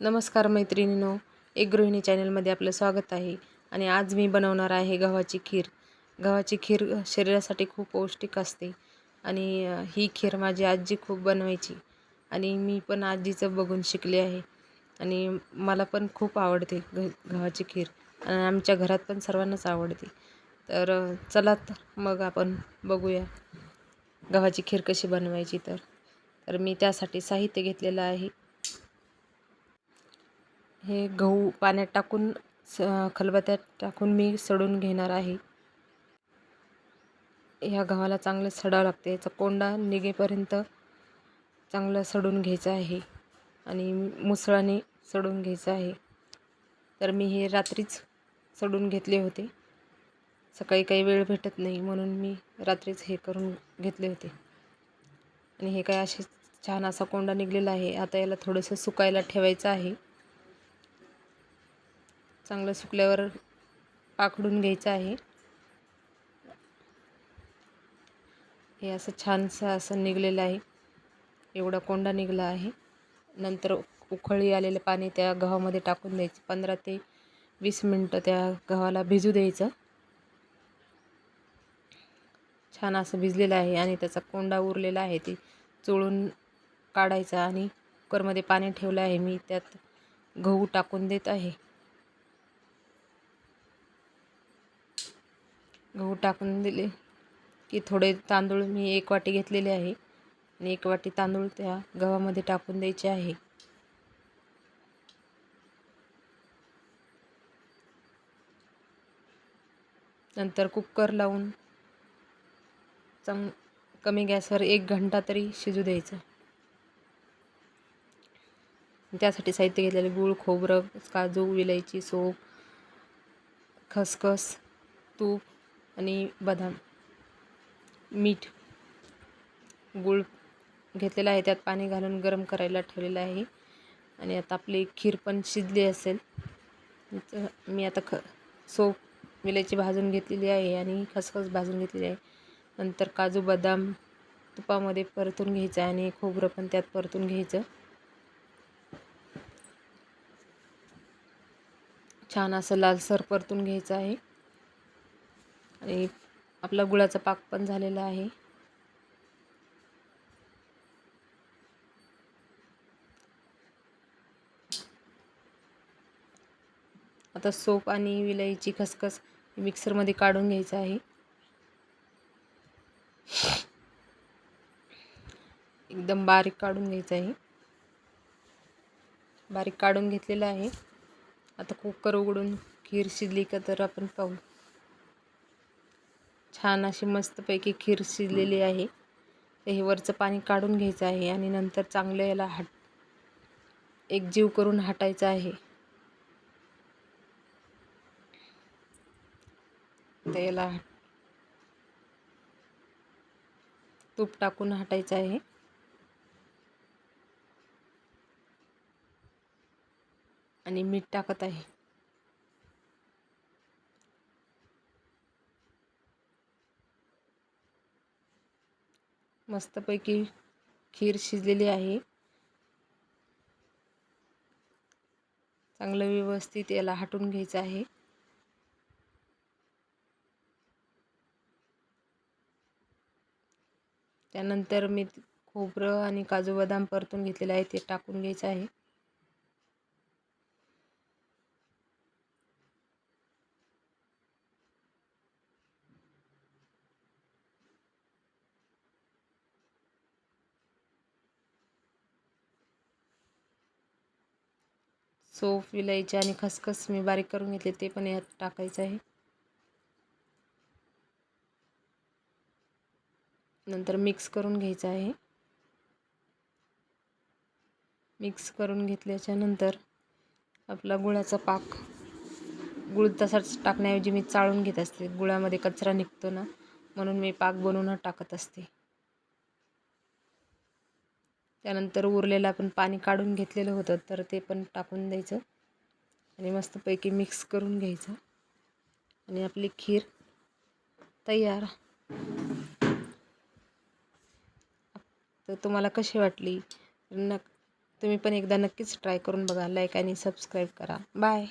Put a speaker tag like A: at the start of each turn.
A: नमस्कार मैत्रिणीनो एक गृहिणी चॅनलमध्ये आपलं स्वागत आहे आणि आज मी बनवणार आहे गव्हाची खीर. गव्हाची खीर शरीरासाठी खूप पौष्टिक असते आणि ही खीर माझी आजी खूप बनवायची आणि मी पण आजीचं बघून शिकले आहे आणि मला पण खूप आवडते ग गव्हाची खीर आणि आमच्या घरात पण सर्वांनाच आवडते. तर चला तर मग आपण बघूया गव्हाची खीर कशी बनवायची तर. तर मी त्यासाठी साहित्य घेतलेलं आहे. हे गहू पाण्यात टाकून स खलबत्त्यात टाकून मी सडून घेणार आहे. ह्या गव्हाला चांगलं सडावं लागते. याचा कोंडा निघेपर्यंत चांगलं सडून घ्यायचं आहे आणि मुसळाने सडून घ्यायचं आहे. तर मी हे रात्रीच सडून घेतले होते. सकाळी काही वेळ भेटत नाही म्हणून मी रात्रीच हे करून घेतले होते. आणि हे काय असे छान असा कोंडा निघलेला आहे. आता याला थोडंसं सुकायला ठेवायचं आहे. चांगलं सुकल्यावर पाखडून घ्यायचं आहे. हे असं छानसं असं निघलेलं आहे. एवढा कोंडा निघला आहे. नंतर उकळी आलेलं पाणी त्या गव्हामध्ये टाकून द्यायचं. पंधरा ते वीस मिनटं त्या गव्हाला भिजू द्यायचं. छान असं भिजलेलं आहे आणि त्याचा कोंडा उरलेला आहे. ते चोळून काढायचा आणि कुकरमध्ये पाणी ठेवलं आहे. मी त्यात गहू टाकून देत आहे. गहू टाकून दिले. की थोडे तांदूळ मी एक वाटी घेतलेले आहे. आणि एक वाटी तांदूळ त्या गव्हामध्ये टाकून द्यायचे आहे. नंतर कुकर लावून चांग कमी गॅसवर एक घंटा तरी शिजू द्यायचं. त्यासाठी साहित्य घेतलेले गूळ खोबरं काजू विलायची सोप खसखस तूप आणि बदाम मीठ गूळ घेतलेला आहे. त्यात पाणी घालून गरम करायला ठेवलेलं आहे. आणि आता आपली खीर पण शिजली असेल. तर मी आता ख सोप विलायची भाजून घेतलेली आहे आणि खसखस भाजून घेतलेली आहे. नंतर काजू बदाम तुपामध्ये परतून घ्यायचं आहे आणि खोबरं पण त्यात परतून घ्यायचं. छान असं लालसर परतून घ्यायचं आहे. आपला गुळाचा पाक पण झालेला आहे. आता सोप आणि विलायची खसखस मिक्सरमध्ये काढून घ्यायचं आहे. एकदम बारीक काढून घ्यायचं आहे. बारीक काढून घेतलेलं आहे. आता कुकर उघडून खीर शिजली का तर आपण पाहू. छान अशी मस्तपैकी खीर शिजलेली आहे. तर हे वरचं पाणी काढून घ्यायचं आहे आणि नंतर चांगलं याला हट एक जीव करून हटायचं आहे. तर याला तूप टाकून हटायचं आहे. आणि मीठ टाकत आहे. मस्तपैकी खीर शिजलेली आहे. चांगलं व्यवस्थित याला हटून घ्यायचं आहे. त्यानंतर मी खोबरं आणि काजू बदाम परतून घेतलेलं आहे ते टाकून घ्यायचं आहे. सोफ विलायची आणि खसखस मी बारीक करून घेतले ते पण यात टाकायचं आहे. नंतर मिक्स करून घ्यायचं आहे. मिक्स करून घेतल्याच्या नंतर आपला गुळाचा पाक गुळ तसाच टाकण्याऐवजी मी चाळून घेत असते. गुळामध्ये कचरा निघतो ना म्हणून मी पाक बनवून टाकत असते. त्यानंतर उरलेलं आपण पाणी काढून घेतलेलं होतं तर ते पण टाकून द्यायचं. आणि मस्तपैकी मिक्स करून घ्यायचं. आणि आपली खीर तयार. तर तुम्हाला कशी वाटली? न तुम्ही पण एकदा नक्कीच ट्राय करून बघा. लाईक आणि सबस्क्राईब करा. बाय